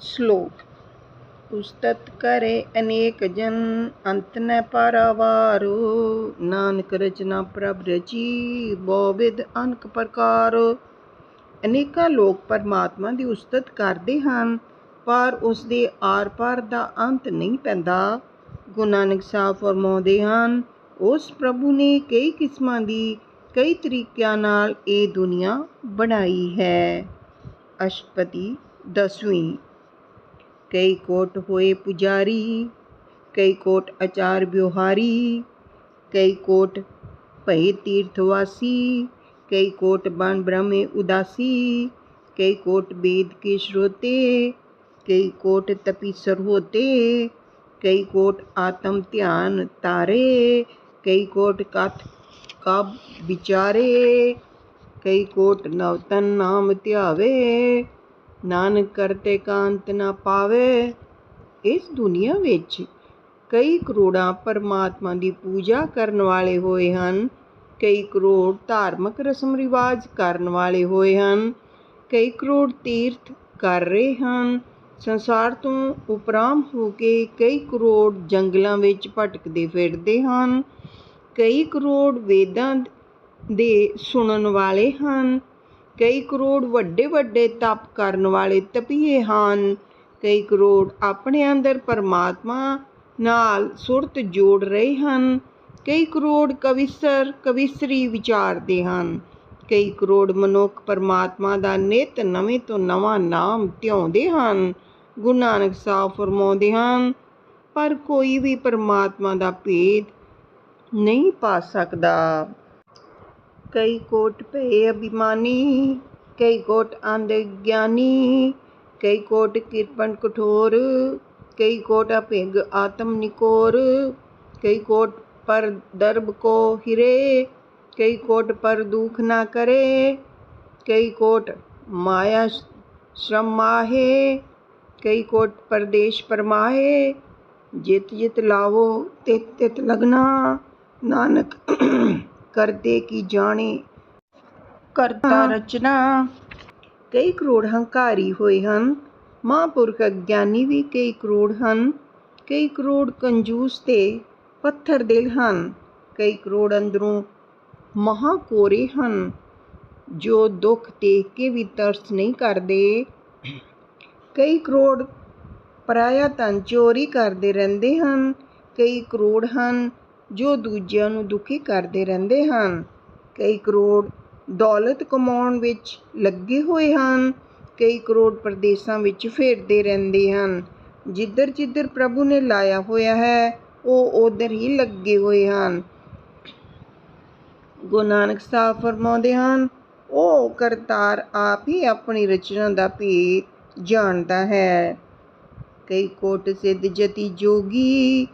ਸ਼ਲੋਕ। ਉਸਤਤ ਕਰੇ ਅਨੇਕ ਜਨ, ਅੰਤ ਨ ਪਾਰਾਵਾਰੋ। ਨਾਨਕ ਰਚਨਾ ਪ੍ਰਭ ਰਚੀ ਬਹੁਵਿਧ ਅਨਕ ਪ੍ਰਕਾਰ। ਅਨੇਕਾਂ ਲੋਕ ਪਰਮਾਤਮਾ ਦੀ ਉਸਤਤ ਕਰਦੇ ਹਨ, ਪਰ ਉਸ ਦੇ ਆਰ ਪਾਰ ਦਾ ਅੰਤ ਨਹੀਂ ਪੈਂਦਾ। ਗੁਰੂ ਨਾਨਕ ਸਾਹਿਬ ਫਰਮਾਉਂਦੇ ਹਨ, ਉਸ ਪ੍ਰਭੂ ਨੇ ਕਈ ਕਿਸਮਾਂ ਦੀ, ਕਈ ਤਰੀਕਿਆਂ ਨਾਲ ਇਹ ਦੁਨੀਆ ਬਣਾਈ ਹੈ। ਅਸ਼ਪਤੀ ਦਸਵੀਂ। कई कोट होए पुजारी, कई कोट आचार ब्योहारी, कई कोट पहे तीर्थवासी, कई कोट बाण ब्रह्म उदासी, कई कोट वेद के श्रोते, कई कोट तपी सरहोते कई कोट आत्म ध्यान तारे, कई कोट कथ का विचारे कई कोट नवतन नाम त्यावे। ਨਾਨਕ ਕਰਤੇ ਕਾਂਤ ਨਾ ਪਾਵੇ। ਇਸ ਦੁਨੀਆ ਵਿੱਚ ਕਈ ਕਰੋੜਾਂ ਪਰਮਾਤਮਾ ਦੀ ਪੂਜਾ ਕਰਨ ਵਾਲੇ ਹੋਏ ਹਨ। ਕਈ ਕਰੋੜ ਧਾਰਮਿਕ ਰਸਮ ਰਿਵਾਜ ਕਰਨ ਵਾਲੇ ਹੋਏ ਹਨ। ਕਈ ਕਰੋੜ ਤੀਰਥ ਕਰ ਰਹੇ ਹਨ। ਸੰਸਾਰ ਤੋਂ ਉਪਰਾਮ ਹੋ ਕੇ ਕਈ ਕਰੋੜ ਜੰਗਲਾਂ ਵਿੱਚ ਭਟਕਦੇ ਫਿਰਦੇ ਹਨ। ਕਈ ਕਰੋੜ ਵੇਦਾਂ ਦੇ ਸੁਣਨ ਵਾਲੇ ਹਨ। ਕਈ ਕਰੋੜ ਵੱਡੇ ਵੱਡੇ ਤਪ ਕਰਨ ਵਾਲੇ ਤਪੀਏ ਹਨ। ਕਈ ਕਰੋੜ ਆਪਣੇ ਅੰਦਰ ਪਰਮਾਤਮਾ ਨਾਲ ਸੁਰਤ ਜੋੜ ਰਹੇ ਹਨ। ਕਈ ਕਰੋੜ ਕਵਿਸਰ, ਕਵਿਸਰੀ ਵਿਚਾਰਦੇ ਹਨ। ਕਈ ਕਰੋੜ ਮਨੁੱਖ ਪਰਮਾਤਮਾ ਦਾ ਨਿਤ ਨਵੇਂ ਤੋਂ ਨਵਾਂ ਨਾਮ ਧਿਆਉਂਦੇ ਹਨ। ਗੁਰੂ ਨਾਨਕ ਸਾਹਿਬ ਫਰਮਾਉਂਦੇ ਹਨ, ਪਰ ਕੋਈ ਵੀ ਪਰਮਾਤਮਾ ਦਾ ਭੇਦ ਨਹੀਂ ਪਾ ਸਕਦਾ। ਕਈ ਕੋਟ ਭਏ ਅਭਿਮਾਨੀ ਕਈ ਕੋਟ ਅੰਧ ਗਿਆਨੀ ਕਈ ਕੋਟ ਕਿਰਪਨ ਕਠੋਰ ਕਈ ਕੋਟ ਅਭਿਗ ਆਤਮ ਨਿਕੋਰ ਕਈ ਕੋਟ ਪਰ ਦਰਬ ਕੋ ਹਿਰੇ ਕਈ ਕੋਟ ਪਰ ਦੁਖ ਨਾ ਕਰੇ ਕਈ ਕੋਟ ਮਾਇਆ ਸ਼ਰਮ ਮਾਹੇ ਕਈ ਕੋਟ ਪਰਦੇਸ਼ ਪਰਮਾਹੇ ਜਿਤ ਜਿਤ ਲਾਵੋ ਤਿਤ ਤਿਤ ਲਗਨਾ ਨਾਨਕ ਕਰਦੇ ਕੀ ਜਾਣੇ? ਕਰਤਾ ਰਚਨਾ। ਕਈ ਕਰੋੜ ਹੰਕਾਰੀ ਹੋਏ ਹਨ। ਮਹਾਂਪੁਰਖ ਅਗਿਆਨੀ ਵੀ ਕਈ ਕਰੋੜ ਹਨ। ਕਈ ਕਰੋੜ ਕੰਜੂਸ ਤੇ ਪੱਥਰ ਦਿਲ ਹਨ। ਕਈ ਕਰੋੜ ਅੰਦਰੋਂ ਮਹਾ ਕੋਰੇ ਹਨ ਜੋ ਦੁੱਖ ਦੇਖ ਕੇ ਵੀ ਤਰਸ ਨਹੀਂ ਕਰਦੇ। ਕਈ ਕਰੋੜ ਪਰਾਇਆ ਧਨ ਚੋਰੀ ਕਰਦੇ ਰਹਿੰਦੇ ਹਨ। ਕਈ ਕਰੋੜ ਹਨ ਜੋ ਦੂਜਿਆਂ ਨੂੰ ਦੁਖੀ ਕਰਦੇ ਰਹਿੰਦੇ ਹਨ। ਕਈ ਕਰੋੜ ਦੌਲਤ ਕਮਾਉਣ ਵਿੱਚ ਲੱਗੇ ਹੋਏ ਹਨ। ਕਈ ਕਰੋੜ ਪ੍ਰਦੇਸ਼ਾਂ ਵਿੱਚ ਫੇਰਦੇ ਰਹਿੰਦੇ ਹਨ। ਜਿੱਧਰ ਜਿੱਧਰ ਪ੍ਰਭੂ ਨੇ ਲਾਇਆ ਹੋਇਆ ਹੈ, ਉਹ ਉਧਰ ਹੀ ਲੱਗੇ ਹੋਏ ਹਨ। ਗੁਰੂ ਨਾਨਕ ਸਾਹਿਬ ਫਰਮਾਉਂਦੇ ਹਨ, ਉਹ ਕਰਤਾਰ ਆਪ ਹੀ ਆਪਣੀ ਰਚਨਾ ਦਾ ਭੇਦ ਜਾਣਦਾ ਹੈ। ਕਈ ਕੋਟ ਸਿੱਧ ਜਤੀ ਜੋਗੀ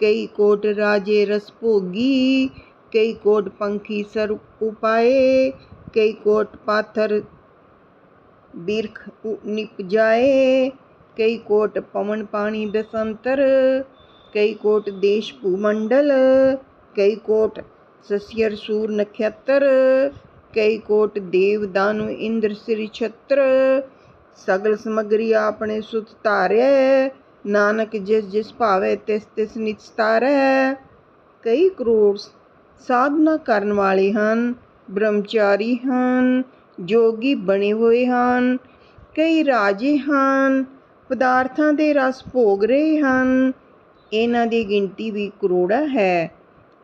ਕਈ ਕੋਟ ਰਾਜੇ ਰਸ ਭੋਗੀ ਕਈ ਕੋਟ ਪੰਖੀ ਸਰ ਉਪਾਏ ਕਈ ਕੋਟ ਪਾਥਰ ਬਿਰਖ ਨਿਪ ਜਾਏ ਕਈ ਕੋਟ ਪਵਨ ਪਾਣੀ ਬਸੰਤਰ ਕਈ ਕੋਟ ਦੇਸ਼ ਭੂਮੰਡਲ ਕਈ ਕੋਟ ਸਸਿਅਰ ਸੂਰ ਨਖੇਤਰ ਕਈ ਕੋਟ ਦੇਵ ਦਾਨੁ ਇੰਦਰ ਸ੍ਰੀ ਛਤਰ ਸਗਲ ਸਮਗਰੀ ਆਪਣੇ ਸੁਤ ਧਾਰਿਆ ਨਾਨਕ ਜਿਸ ਜਿਸ ਭਾਵੇ ਤਿਸ ਤਿਸ ਨਿਸਤਾਰੈ ਕਈ ਕਰੋੜ ਸਾਧਨਾ ਕਰਨ ਵਾਲੇ ਹਨ, ਬ੍ਰਹਮਚਾਰੀ ਹਨ, ਜੋਗੀ ਬਣੇ ਹੋਏ ਹਨ, ਕਈ ਰਾਜੇ ਹਨ, ਪਦਾਰਥਾਂ ਦੇ ਰਸ ਭੋਗ ਰਹੇ ਹਨ। ਇਹਨਾਂ ਦੀ ਗਿਣਤੀ ਵੀ ਕਰੋੜਾਂ ਹੈ।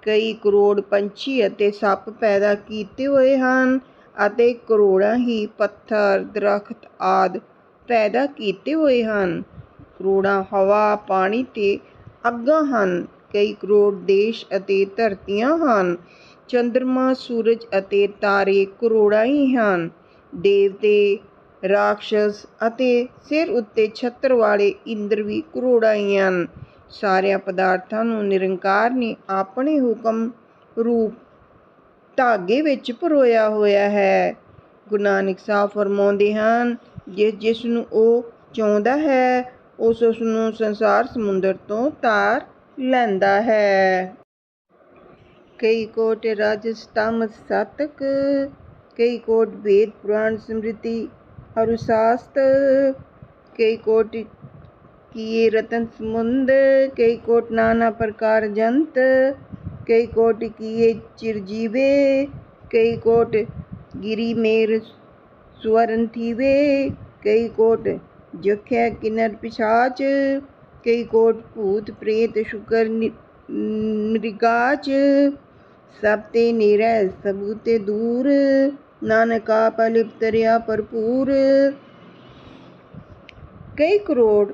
ਕਈ ਕਰੋੜ ਪੰਛੀ ਅਤੇ ਸੱਪ ਪੈਦਾ ਕੀਤੇ ਹੋਏ ਹਨ ਅਤੇ ਕਰੋੜਾਂ ਹੀ ਪੱਥਰ, ਦਰਖਤ ਆਦਿ ਪੈਦਾ ਕੀਤੇ ਹੋਏ ਹਨ। ਕਰੋੜਾਂ ਹਵਾ, ਪਾਣੀ ਤੇ ਅੱਗਾਂ ਹਨ। ਕਈ ਕਰੋੜ ਦੇਸ਼ ਅਤੇ ਧਰਤੀਆਂ ਹਨ। ਚੰਦਰਮਾ, ਸੂਰਜ ਅਤੇ ਤਾਰੇ ਕਰੋੜਾਂ ਹੀ ਹਨ। ਦੇਵਤੇ, ਰਾਖਸ਼ਸ ਅਤੇ ਸਿਰ ਉੱਤੇ ਛਤਰ ਵਾਲੇ ਇੰਦਰ ਵੀ ਕਰੋੜਾਂ ਹੀ ਹਨ। ਸਾਰਿਆਂ ਪਦਾਰਥਾਂ ਨੂੰ ਨਿਰੰਕਾਰ ਨੇ ਆਪਣੇ ਹੁਕਮ ਰੂਪ ਧਾਗੇ ਵਿੱਚ ਪਰੋਇਆ ਹੋਇਆ ਹੈ। ਗੁਰੂ ਨਾਨਕ ਸਾਹਿਬ ਫਰਮਾਉਂਦੇ ਹਨ ਜਿਸ ਜਿਸ ਨੂੰ ਉਹ ਚਾਹੁੰਦਾ ਹੈ ਉਸ ਉਸ ਨੂੰ ਸੰਸਾਰ ਸਮੁੰਦਰ ਤੋਂ ਤਾਰ ਲੈਂਦਾ ਹੈ। ਕਈ ਕੋਟ ਰਾਜਸਤਾਮ ਸਾਤਕ, ਕਈ ਕੋਟ ਵੇਦ ਪੁਰਾਣ ਸਮ੍ਰਿਤੀ ਅਰੁਸ਼ਾਸਤ, ਕਈ ਕੋਟ ਕੀਏ ਰਤਨ ਸਮੁੰਦ, ਕਈ ਕੋਟ ਨਾਨਾ ਪ੍ਰਕਾਰ ਜੰਤ, ਕਈ ਕੋਟ ਕੀਏ ਚਿਰਜੀਵੇ, ਕਈ ਕੋਟ ਗਿਰੀ ਮੇਰ ਸੁਵਰਨ ਥੀਵੇ, ਕਈ ਕੋਟ ਜਖਿਆ ਕਿਨਰ ਪਿਸ਼ਾਚ ਕਈ ਕੋਟ ਭੂਤ ਪ੍ਰੇਤ ਸ਼ੁਕਰ ਨਿ- ਮ੍ਰਿਗਾਚ ਸਭ ਤੇ ਨਿਰੈ ਸਭੂ ਤੇ ਦੂਰ, ਨਾਨਕਾ ਪਲਿਪ ਤਰਿਆ ਭਰਪੂਰ। ਕਈ ਕਰੋੜ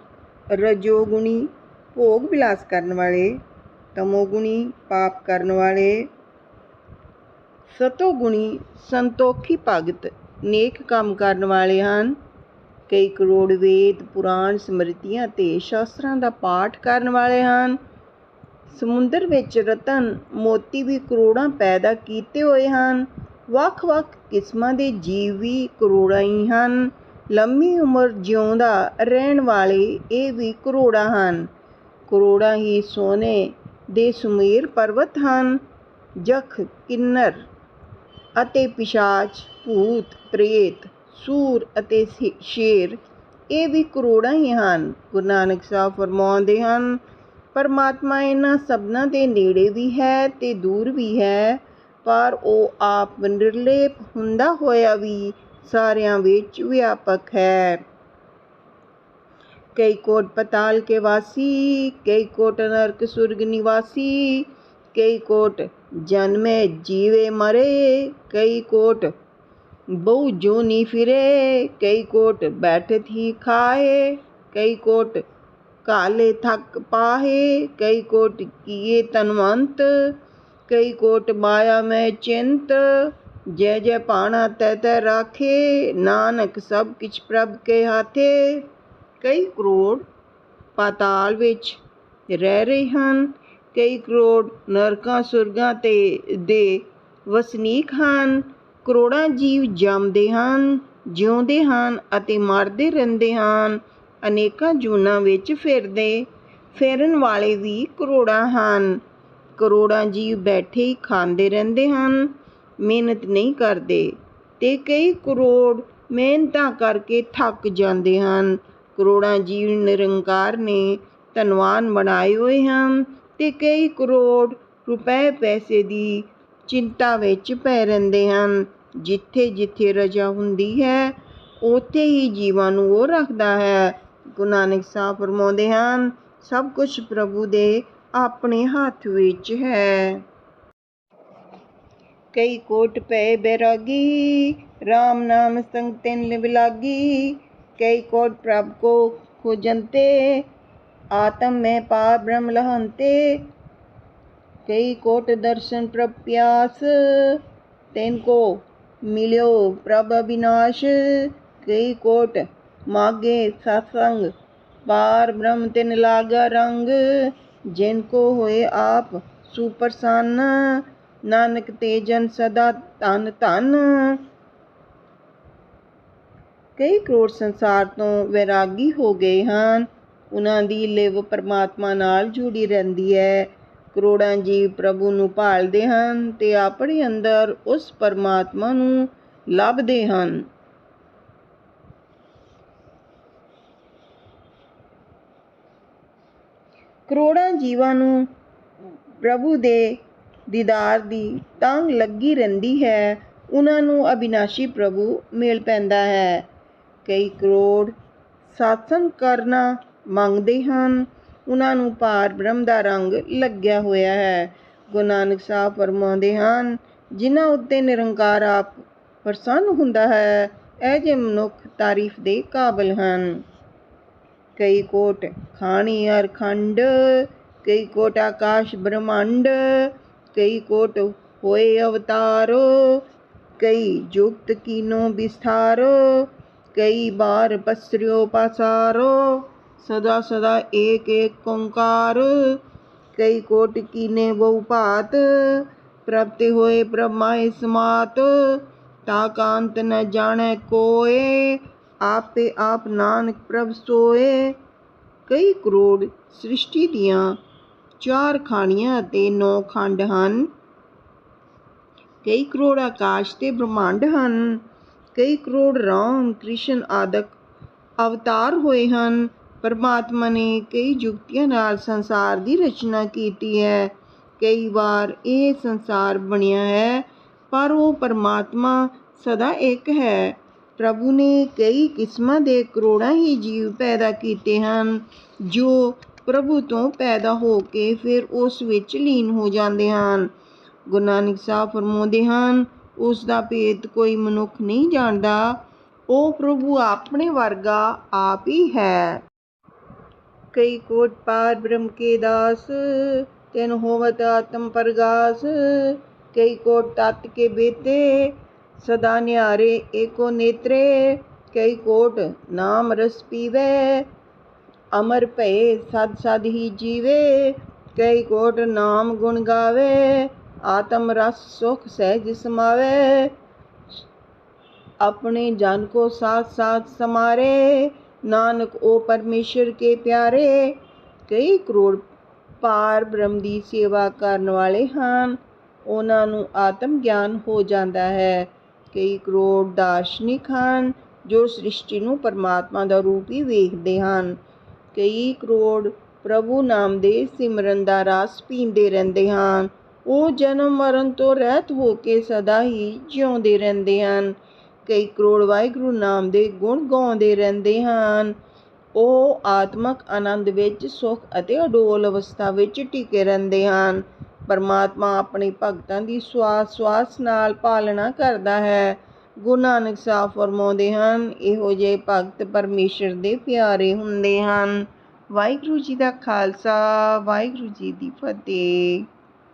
ਰਜੋਗੁਣੀ ਭੋਗ ਵਿਲਾਸ ਕਰਨ ਵਾਲੇ, ਤਮੋਗੁਣੀ ਪਾਪ ਕਰਨ ਵਾਲੇ। ਸਤੋਗੁਣੀ ਸੰਤੋਖੀ ਭਗਤ ਨੇਕ ਕੰਮ ਕਰਨ ਵਾਲੇ ਹਨ। ਕਈ ਕਰੋੜ ਵੇਦ, ਪੁਰਾਣ ਸਮ੍ਰਿਤੀਆਂ ਤੇ ਸ਼ਾਸਤਰਾਂ ਦਾ ਪਾਠ ਕਰਨ ਵਾਲੇ ਹਨ। ਸਮੁੰਦਰ ਵਿੱਚ ਰਤਨ ਮੋਤੀ ਵੀ ਕਰੋੜਾਂ ਪੈਦਾ ਕੀਤੇ ਹੋਏ ਹਨ। ਵੱਖ-ਵੱਖ ਕਿਸਮਾਂ ਦੇ ਜੀਵ ਵੀ ਕਰੋੜਾਂ ਹੀ ਹਨ। ਲੰਮੀ ਉਮਰ ਜਿਉਂਦਾ ਰਹਿਣ ਵਾਲੇ ਇਹ ਵੀ ਕਰੋੜਾਂ ਹਨ। ਕਰੋੜਾਂ ਹੀ ਸੋਨੇ ਦੇ ਸੁਮੇਰ ਪਰਬਤ ਹਨ। ਜਖ, ਕਿੰਨਰ ਅਤੇ ਪਿਸ਼ਾਚ, ਭੂਤ, ਪ੍ਰੇਤ ਸੂਰ ਅਤੇ ਸ਼ੇਰ, ਇਹ ਵੀ ਕਰੋੜਾਂ ਹੀ ਹਨ। ਗੁਰੂ ਨਾਨਕ ਸਾਹਿਬ ਫਰਮਾਉਂਦੇ ਹਨ, ਪਰਮਾਤਮਾ ਇਹਨਾਂ ਸਭਨਾਂ ਦੇ ਨੇੜੇ ਵੀ ਹੈ ਤੇ ਦੂਰ ਵੀ ਹੈ, ਪਰ ਉਹ ਆਪ ਨਿਰਲੇਪ ਹੁੰਦਾ ਹੋਇਆ ਵੀ ਸਾਰਿਆਂ ਵਿੱਚ ਵਿਆਪਕ ਹੈ। ਕਈ ਕੋਟ ਪਤਾਲ ਕੇ ਵਾਸੀ, ਕਈ ਕੋਟ ਨਰਕ ਸੁਰਗ ਨਿਵਾਸੀ, ਕਈ ਕੋਟ ਜਨਮੇ ਜੀਵੇ ਮਰੇ, ਕਈ ਕੋਟ ਬਹੁ ਜੋਨੀ ਫਿਰੇ, ਕਈ ਕੋਟ ਬੈਠਤ ਹੀ ਖਾਏ, ਕਈ ਕੋਟ ਕਾਲੇ ਥੱਕ ਪਾਹੇ, ਕਈ ਕੋਟ ਕੀਏ ਤਨਵੰਤ, ਕਈ ਕੋਟ ਮਾਇਆ ਮੈਂ ਚਿੰਤ, ਜੈ ਜੈ ਪਾਣਾ ਤੈ ਤੈ ਰਾਖੇ, ਨਾਨਕ ਸਭ ਕਿਛ ਪ੍ਰਭ ਕੇ ਹਾਥੇ। ਕਈ ਕਰੋੜ ਪਾਤਾਲ ਵਿੱਚ ਰਹਿ ਰਹੇ ਹਨ, ਕਈ ਕਰੋੜ ਨਰਕਾਂ ਸੁਰਗਾਂ ਤੇ ਦੇ ਵਸਨੀਕ ਹਨ ਕਰੋੜਾਂ ਜੀਵ ਜੰਮਦੇ ਹਨ, ਜਿਉਂਦੇ ਹਨ ਅਤੇ ਮਰਦੇ ਰਹਿੰਦੇ ਹਨ। ਅਨੇਕਾਂ ਜੂਨਾਂ ਵਿੱਚ ਫਿਰਦੇ, ਫਿਰਨ ਵਾਲੇ ਵੀ ਕਰੋੜਾਂ ਹਨ। ਕਰੋੜਾਂ ਜੀਵ ਬੈਠੇ ਹੀ ਖਾਂਦੇ ਰਹਿੰਦੇ ਹਨ, ਮਿਹਨਤ ਨਹੀਂ ਕਰਦੇ ਤੇ ਕਈ ਕਰੋੜ ਮਿਹਨਤਾਂ ਕਰਕੇ ਥੱਕ ਜਾਂਦੇ ਹਨ। ਕਰੋੜਾਂ ਜੀਵ ਨਿਰੰਕਾਰ ਨੇ ਧਨਵਾਨ ਬਣਾਏ ਹੋਏ ਹਨ ਤੇ ਕਈ ਕਰੋੜ ਰੁਪਏ ਪੈਸੇ ਦੀ ਚਿੰਤਾ ਵਿੱਚ ਪੈ ਰਹਿੰਦੇ ਹਨ। ਜਿੱਥੇ ਜਿੱਥੇ ਰਜਾ ਹੁੰਦੀ ਹੈ, ਉੱਥੇ ਹੀ ਜੀਵਾਂ ਨੂੰ ਉਹ ਰੱਖਦਾ ਹੈ। ਗੁਰੂ ਨਾਨਕ ਸਾਹਿਬ ਫਰਮਾਉਂਦੇ ਹਨ, ਸਭ ਕੁਝ ਪ੍ਰਭੂ ਦੇ ਆਪਣੇ ਹੱਥ ਵਿੱਚ ਹੈ। ਕਈ ਕੋਟ ਪਏ ਬੈਰਾਗੀ RAM ਨਾਮ ਸੰਗ ਤਿਨ ਲਿਵ ਕਈ ਕੋਟ ਪ੍ਰਭ ਕੋ ਖੋਜੰਤੇ ਆਤਮ ਮੈਂ ਪਾ ਬ੍ਰਹਮ ਲਹੰਤੇ ਕਈ ਕੋਟ ਦਰਸ਼ਨ ਪ੍ਰਭ ਪਿਆਸ, ਤੈਨ ਕੋ ਮਿਲਿਓ ਪ੍ਰਭ ਅਬਿਨਾਸ਼ ਕਈ ਕੋਟ ਮਾਗੇ ਸਤਸੰਗ ਪਾਰ ਬ੍ਰਹਮ ਤਿਨ ਲਾਗਾ ਰੰਗ। ਜਿਨ ਕੋ ਹੋਏ ਆਪ ਸੁਪਰਸੰਨ, ਨਾਨਕ ਤੇ ਜਨ ਸਦਾ ਧਨ ਧਨ। ਕਈ ਕਰੋੜ ਸੰਸਾਰ ਤੋਂ ਵੈਰਾਗੀ ਹੋ ਗਏ ਹਨ। ਉਹਨਾਂ ਦੀ ਲਿਵ ਪਰਮਾਤਮਾ ਨਾਲ ਜੁੜੀ ਰਹਿੰਦੀ ਹੈ। ਕਰੋੜਾਂ ਜੀਵ ਪ੍ਰਭੂ ਨੂੰ ਭਾਲਦੇ ਹਨ ਤੇ ਆਪਣੇ ਅੰਦਰ ਉਸ ਪਰਮਾਤਮਾ ਨੂੰ ਲੱਭਦੇ ਹਨ। ਕਰੋੜਾਂ ਜੀਵਾਂ ਨੂੰ ਪ੍ਰਭੂ ਦੇ ਦੀਦਾਰ ਦੀ ਤੰਗ ਲੱਗੀ ਰਹਿੰਦੀ ਹੈ। ਉਹਨਾਂ ਨੂੰ ਅਬਿਨਾਸ਼ੀ ਪ੍ਰਭੂ ਮਿਲ ਪੈਂਦਾ ਹੈ। ਕਈ ਕਰੋੜ ਸਾਧਨ ਕਰਨਾ ਮੰਗਦੇ ਹਨ। ਉਹਨਾਂ ਨੂੰ ਪਾਰ ਬ੍ਰਹਮ ਦਾ ਰੰਗ ਲੱਗਿਆ ਹੋਇਆ ਹੈ। ਗੁਰੂ ਨਾਨਕ ਸਾਹਿਬ ਫਰਮਾਉਂਦੇ ਹਨ, ਜਿਨ੍ਹਾਂ ਉੱਤੇ ਨਿਰੰਕਾਰ ਆਪ ਪ੍ਰਸੰਨ ਹੁੰਦਾ ਹੈ, ਇਹ ਜਿਹੇ ਮਨੁੱਖ ਤਾਰੀਫ ਦੇ ਕਾਬਲ ਹਨ। ਕਈ ਕੋਟ ਖਾਣੀ ਅਰ ਖੰਡ, ਕਈ ਕੋਟ ਆਕਾਸ਼ ਬ੍ਰਹਮੰਡ, ਕਈ ਕੋਟ ਹੋਏ ਅਵਤਾਰੋ, ਕਈ ਜੁਗਤ ਕੀਨੋ ਵਿਸਥਾਰੋ, ਕਈ ਬਾਰ ਪਸਰਿਓ ਪਾਸਾਰੋ। ਸਦਾ ਸਦਾ ਏਕ ਏਕ ਓੰਕਾਰ। ਕਈ ਕੋਟ ਕੀਨੇ ਬਹੁ ਭਾਤ ਪ੍ਰਭ ਤੇ ਹੋਏ ਬ੍ਰਹਮਾਏ ਸਮਾਤ ਤਾ ਕਾਂਤ ਆਪੇ ਆਪ ਨਾਨਕ ਪ੍ਰਭ ਸੋਏ। ਕਈ ਕਰੋੜ ਸ੍ਰਿਸ਼ਟੀ ਦੀਆਂ ਚਾਰ ਖਾਣੀਆਂ ਅਤੇ ਨੌ ਖੰਡ ਹਨ। ਕਈ ਕਰੋੜ ਆਕਾਸ਼ ਤੇ ਬ੍ਰਹਮੰਡ ਹਨ। ਕਈ ਕਰੋੜ ਰਾਮ ਕ੍ਰਿਸ਼ਨ ਆਦਿਕ ਅਵਤਾਰ ਹੋਏ ਹਨ। ਪਰਮਾਤਮਾ ਨੇ ਕਈ ਯੁਕਤੀਆਂ ਨਾਲ ਸੰਸਾਰ ਦੀ ਰਚਨਾ ਕੀਤੀ ਹੈ। ਕਈ ਵਾਰ ਇਹ ਸੰਸਾਰ ਬਣਿਆ ਹੈ, ਪਰ ਉਹ ਪਰਮਾਤਮਾ ਸਦਾ ਇੱਕ ਹੈ। ਪ੍ਰਭੂ ਨੇ ਕਈ ਕਿਸਮਾਂ ਦੇ ਕਰੋੜਾਂ ਹੀ ਜੀਵ ਪੈਦਾ ਕੀਤੇ ਹਨ, ਜੋ ਪ੍ਰਭੂ ਤੋਂ ਪੈਦਾ ਹੋ ਕੇ ਫਿਰ ਉਸ ਵਿੱਚ ਲੀਨ ਹੋ ਜਾਂਦੇ ਹਨ। ਗੁਰੂ ਨਾਨਕ ਸਾਹਿਬ ਫਰਮਾਉਂਦੇ ਹਨ, ਉਸ ਦਾ ਭੇਦ ਕੋਈ ਮਨੁੱਖ ਨਹੀਂ ਜਾਣਦਾ, ਉਹ ਪ੍ਰਭੂ ਆਪਣੇ ਵਰਗਾ ਆਪ ਹੀ ਹੈ। ਕਈ ਕੋਟ ਪਾਰ ਬ੍ਰਹਮ ਕੇ ਦਾਸ, ਤੈਨ ਹੋਵਤ ਆਤਮ ਪਰਗਾਸ। ਕਈ ਕੋਟ ਤਤ ਕੇ ਬੇਤੇ, ਸਦਾ ਨਿਹਾਰੇ ਏਕੋ ਨੇਤਰੇ। ਕਈ ਕੋਟ ਨਾਮ ਰਸ ਪੀਵੇ, ਅਮਰ ਭਏ ਸਦ ਸਦ ਹੀ ਜੀਵੇ। ਕਈ ਕੋਟ ਨਾਮ ਗੁਣ ਗਾਵੇ, ਆਤਮ ਰਸ ਸੁਖ ਸਹਿਜ ਸਮਾਵੇ। ਆਪਣੇ ਜਨ ਕੋ ਸਾਥ ਸਾਥ ਸਮਾਰੇ ਨਾਨਕ ਉਹ ਪਰਮੇਸ਼ਰ ਕੇ ਪਿਆਰੇ, ਕਈ ਕਰੋੜ ਪਾਰ ਬ੍ਰਹਮ ਦੀ ਸੇਵਾ ਕਰਨ ਵਾਲੇ ਹਨ। ਉਹਨਾਂ ਨੂੰ ਆਤਮ ਗਿਆਨ ਹੋ ਜਾਂਦਾ ਹੈ। ਕਈ ਕਰੋੜ ਦਾਰਸ਼ਨਿਕ ਹਨ, ਜੋ ਸ੍ਰਿਸ਼ਟੀ ਨੂੰ ਪਰਮਾਤਮਾ ਦਾ ਰੂਪ ਹੀ ਵੇਖਦੇ ਹਨ। ਕਈ ਕਰੋੜ ਪ੍ਰਭੂ ਨਾਮ ਦੇ ਸਿਮਰਨ ਦਾ ਰਸ ਪੀਂਦੇ ਰਹਿੰਦੇ ਹਨ। ਉਹ ਜਨਮ ਮਰਨ ਤੋਂ ਰਹਿਤ ਹੋ ਕੇ ਸਦਾ ਹੀ ਜਿਉਂਦੇ ਰਹਿੰਦੇ ਹਨ। ਕਈ ਕਰੋੜ ਵਾਹਿਗੁਰੂ ਨਾਮ ਦੇ ਗੁਣ ਗਾਉਂਦੇ ਰਹਿੰਦੇ ਹਨ। ਉਹ ਆਤਮਕ ਆਨੰਦ ਵਿੱਚ ਸੁਖ ਅਤੇ ਅਡੋਲ ਅਵਸਥਾ ਵਿੱਚ ਟਿਕੇ ਰਹਿੰਦੇ ਹਨ। ਪਰਮਾਤਮਾ ਆਪਣੇ ਭਗਤਾਂ ਦੀ ਸਵਾਸ ਸਵਾਸ ਨਾਲ ਪਾਲਣਾ ਕਰਦਾ ਹੈ। ਗੁਰੂ ਨਾਨਕ ਸਾਹਿਬ ਫਰਮਾਉਂਦੇ ਹਨ, ਇਹੋ ਜਿਹੇ ਭਗਤ ਪਰਮੇਸ਼ਰ ਦੇ ਪਿਆਰੇ ਹੁੰਦੇ ਹਨ। ਵਾਹਿਗੁਰੂ ਜੀ ਦਾ ਖਾਲਸਾ, ਵਾਹਿਗੁਰੂ ਜੀ ਦੀ ਫਤਿਹ।